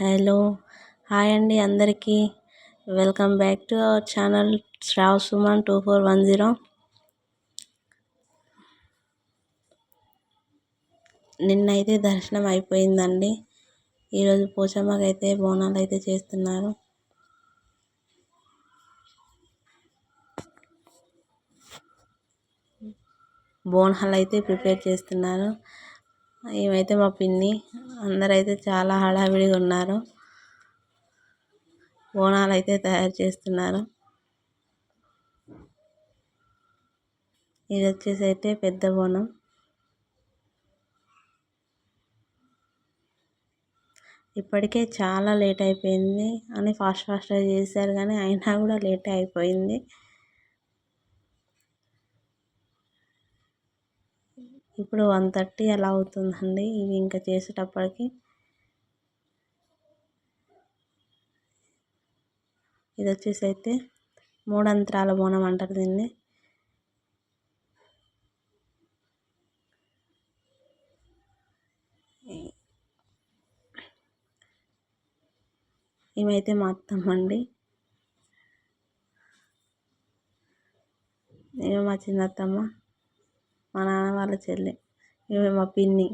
Hello hi అండి అందరికీ. Welcome back to our channel Shrav Suman two four one zero. నిన్నైతే దర్శనం అయిపోయిందండి. ఈరోజు పోచమ్మకైతే బోనాలు అయితే చేస్తున్నారు. బోనాలు అయితే ప్రిపేర్ చేస్తున్నారు. ఏమైతే మా పిన్ని అందరైతే చాలా హడావిడిగా ఉన్నారు. బోనాలు అయితే తయారు చేస్తున్నారు. ఇది వచ్చేసి అయితే పెద్ద బోనం. ఇప్పటికే చాలా లేట్ అయిపోయింది అని ఫాస్ట్ ఫాస్ట్గా చేశారు కానీ అయినా కూడా లేట్ అయిపోయింది. ఇప్పుడు వన్ థర్టీ అలా అవుతుందండి ఇవి ఇంకా చేసేటప్పటికి. ఇది వచ్చేసి అయితే మూడంతరాల బోనం అంటారు దీన్ని. ఇవైతే మా అండి. ఇవి మా చిన్నత్తమ్మ. మా నాన్న వాళ్ళ చెల్లి. ఈమె మా పిన్ని.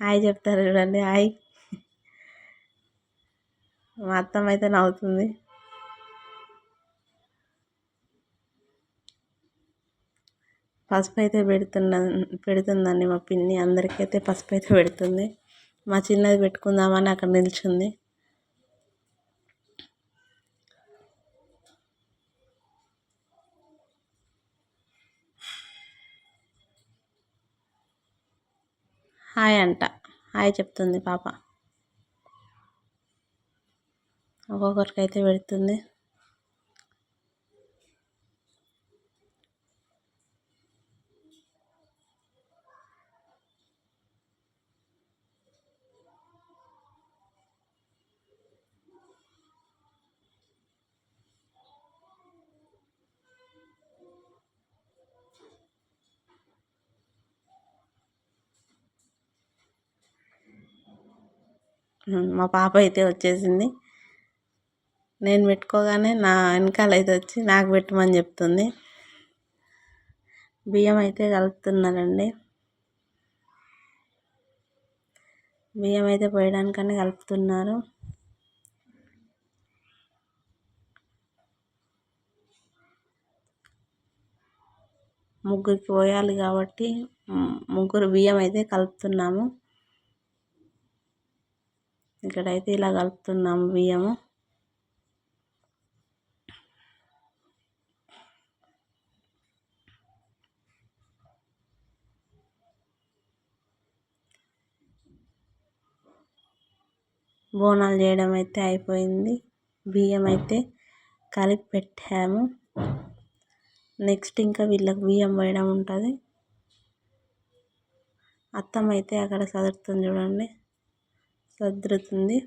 హాయ్ చెప్తారు చూడండి హాయ్. మా అత్తమ్మ అయితే నవ్వుతుంది. పసుపు అయితే పెడుతున్న పెడుతుందండి మా పిన్ని. అందరికైతే పసుపు అయితే పెడుతుంది. మా చిన్నది పెట్టుకుందామని అక్కడ నిల్చుంది. హాయ్ అంట. హాయ్ చెప్తుంది పాప. ఒక్కొక్కరికైతే పెడుతుంది. మా పాప అయితే వచ్చేసింది. నేను పెట్టుకోగానే నా వెనకాల అయితే వచ్చి నాకు పెట్టమని చెప్తుంది. బియ్యం అయితే కలుపుతున్నారండి. బియ్యం అయితే పోయడానికని కలుపుతున్నారు. ముగ్గురికి పోయాలి కాబట్టి ముగ్గురు బియ్యం అయితే కలుపుతున్నాము. ఇక్కడైతే ఇలా కలుపుతున్నాము బియ్యము. బోనాలు చేయడం అయితే అయిపోయింది. బియ్యం అయితే కలిపి పెట్టాము. నెక్స్ట్ ఇంకా వీళ్ళకి బియ్యం పోయడం ఉంటుంది. అత్తమ్మ అయితే అక్కడ చదువుతుంది చూడండి. సర్దుతుంది.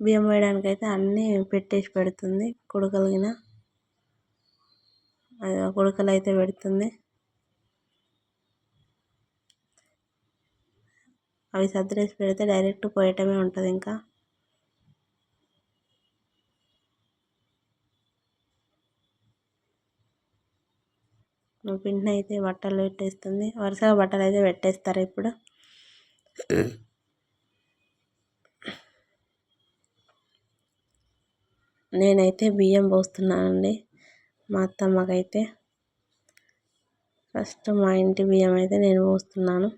బియ్యం వేయడానికి అయితే అన్నీ పెట్టేసి పెడుతుంది. కుడకలిగిన కుడకలు అయితే పెడుతుంది. అవి సర్దిరేసి పెడితే డైరెక్ట్ పోయటమే ఉంటుంది ఇంకా. మా పిండిని అయితే బట్టలు పెట్టేస్తుంది. వరుసగా బట్టలు అయితే పెట్టేస్తారు ఇప్పుడు. నేనైతే బియ్యం పోస్తున్నానండి. మా అత్తమ్మకైతే ఫస్ట్ మా ఇంటి బియ్యం అయితే నేను పోస్తున్నాను.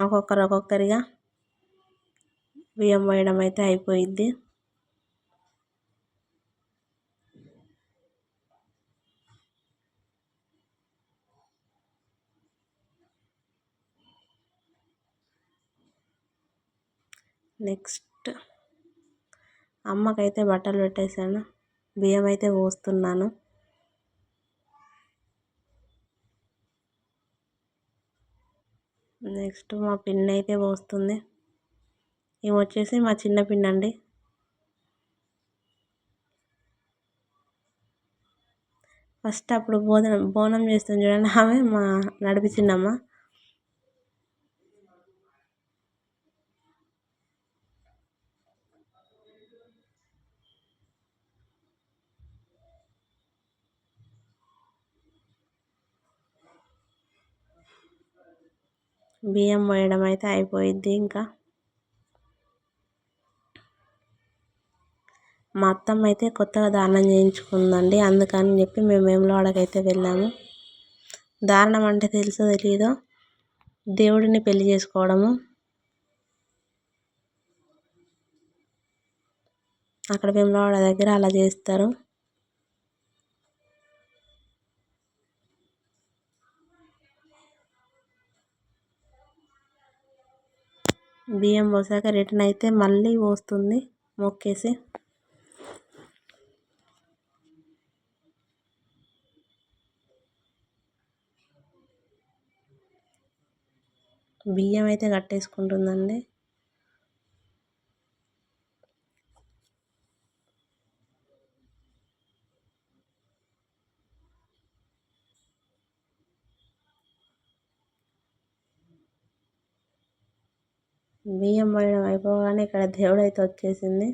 ఒక్కొక్కరు ఒక్కొక్కరిగా బియ్యం పోయడం అయితే అయిపోయిద్ది. నెక్స్ట్. అమ్మకైతే బట్టలు పెట్టేశాను. బియ్యం అయితే పోస్తున్నాను. నెక్స్ట్ మా పిన్ అయితే పోస్తుంది. ఇవి వచ్చేసి మా చిన్న పిన్ అండి ఫస్ట్ అప్పుడు బోధన బోనం చేస్తుంది చూడండి. ఆమె మా నడిపించిందమ్మ బియ్యం పోయడం అయితే అయిపోయిద్ది ఇంకా. మా అత్తమ్మ అయితే కొత్తగా దారుణం చేయించుకుందండి అందుకని చెప్పి మేము వేములవాడకైతే వెళ్ళాము. దారుణం అంటే తెలుసో తెలియదో దేవుడిని పెళ్ళి చేసుకోవడము. అక్కడ వేములవాడ దగ్గర అలా చేస్తారు. బియ్యం పోసాక రిటర్న్ అయితే మళ్ళీ పోస్తుంది. మొక్కేసి. బియ్యం అయితే కట్టేసుకుంటుందండి. బియ్యం పోయడం అయిపోగానే ఇక్కడ దేవుడు అయితే వచ్చేసింది.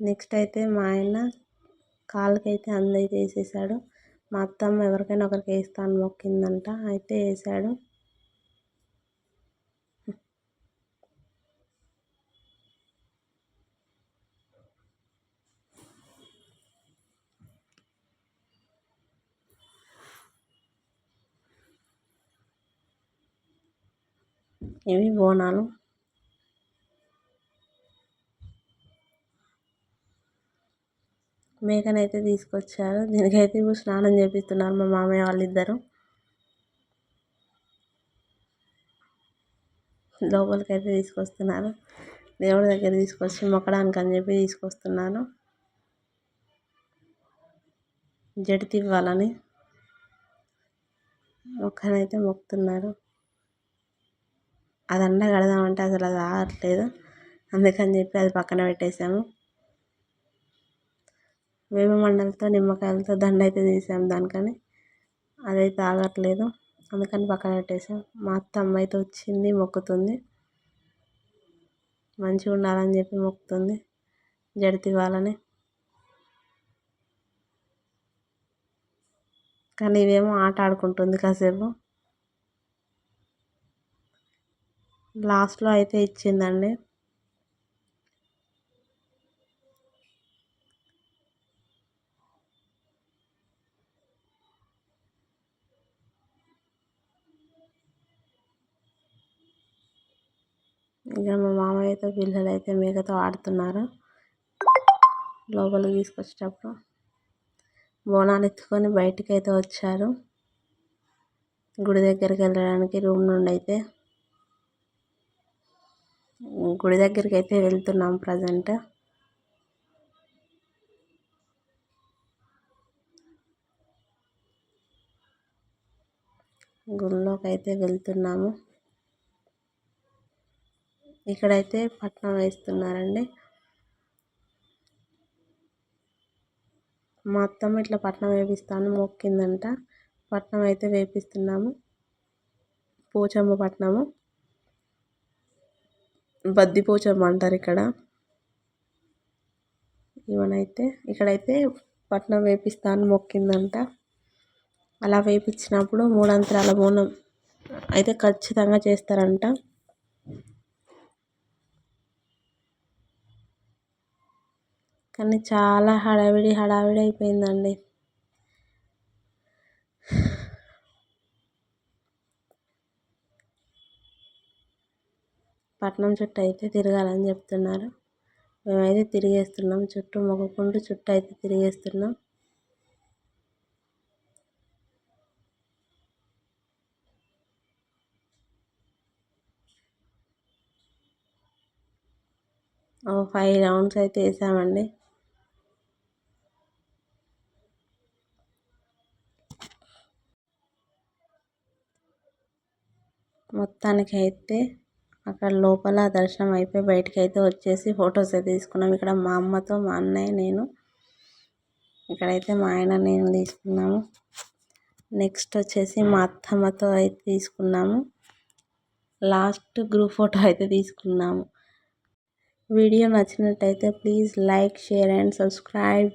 నెక్స్ట్ అయితే మా ఆయన కాళ్ళకైతే అందైతే వేసేసాడు. మా అత్తమ్మ ఎవరికైనా ఒకరికి వేస్తాను మొక్కిందంట. అయితే వేసాడు. ఇవి బోనాలు? మేకనైతే తీసుకొచ్చారు. దీనికైతే ఇప్పుడు స్నానం చేపిస్తున్నారు మా మామయ్య వాళ్ళిద్దరు. లోపలికి అయితే తీసుకొస్తున్నారు. దేవుడి దగ్గర తీసుకొచ్చి మొక్కడానికి అని చెప్పి తీసుకొస్తున్నాను. జడితి ఇవ్వాలని మొక్కనైతే మొక్కుతున్నారు. అది అండ కడదామంటే అసలు అది ఆగట్లేదు. అందుకని చెప్పి అది పక్కన పెట్టేసాము వేపమండలతో నిమ్మకాయలతో దండ అయితే తీసాం దానికని. అదైతే ఆగట్లేదు అందుకని పక్కన పెట్టేసాం. మా అత్త అమ్మ అయితే వచ్చింది మొక్కుతుంది. మంచిగా ఉండాలని చెప్పి మొక్కుతుంది. జడితి వాళ్ళని. కానీ ఇవేమో ఆట ఆడుకుంటుంది కాసేపు. లాస్ట్లో అయితే ఇచ్చిందండి. ఇక మా మామయ్యతో పిల్లలు అయితే మేకతో ఆడుతున్నారు. లోపలికి తీసుకొచ్చేటప్పుడు బోనాలు ఎత్తుకొని బయటికి అయితే వచ్చారు. గుడి దగ్గరికి వెళ్ళడానికి రూమ్ నుండి అయితే గుడి దగ్గరికి అయితే వెళ్తున్నాం ప్రజెంట్. గుళ్ళోకి అయితే వెళ్తున్నాము. ఇక్కడైతే పట్నం వేస్తున్నారండి? మా అత్తమ్మ ఇట్లా పట్నం వేపిస్తాను మొక్కిందంట. పట్నం అయితే వేపిస్తున్నాము. పోచమ్మ పట్నము. బద్ది పోచమ్మ అంటారు ఇక్కడ. ఇవనైతే ఇక్కడైతే పట్నం వేపిస్తాను మొక్కిందంట. అలా వేపించినప్పుడు మూడంతరాల బోనం అయితే ఖచ్చితంగా చేస్తారంట. కానీ చాలా హడావిడి హడావిడి అయిపోయిందండి. పట్నం చుట్టూ అయితే తిరగాలని చెప్తున్నారు. మేమైతే తిరిగేస్తున్నాం. చుట్టూ మొక్కుకుంటూ చుట్టూ అయితే తిరిగేస్తున్నాం. ఫైవ్ రౌండ్స్ అయితే వేసామండి. మొత్తానికి అయితే అక్కడ లోపల దర్శనం అయిపోయి బయటకి అయితే వచ్చేసి ఫొటోస్ అయితే తీసుకున్నాం. ఇక్కడ మా అమ్మతో మా అన్నయ్య నేను. ఇక్కడైతే మా ఆయన నేను తీసుకున్నాము. నెక్స్ట్ వచ్చేసి మా అత్తమ్మతో అయితే తీసుకున్నాము. లాస్ట్ గ్రూప్ ఫోటో అయితే తీసుకున్నాము. వీడియో నచ్చినట్టయితే please like share and subscribe.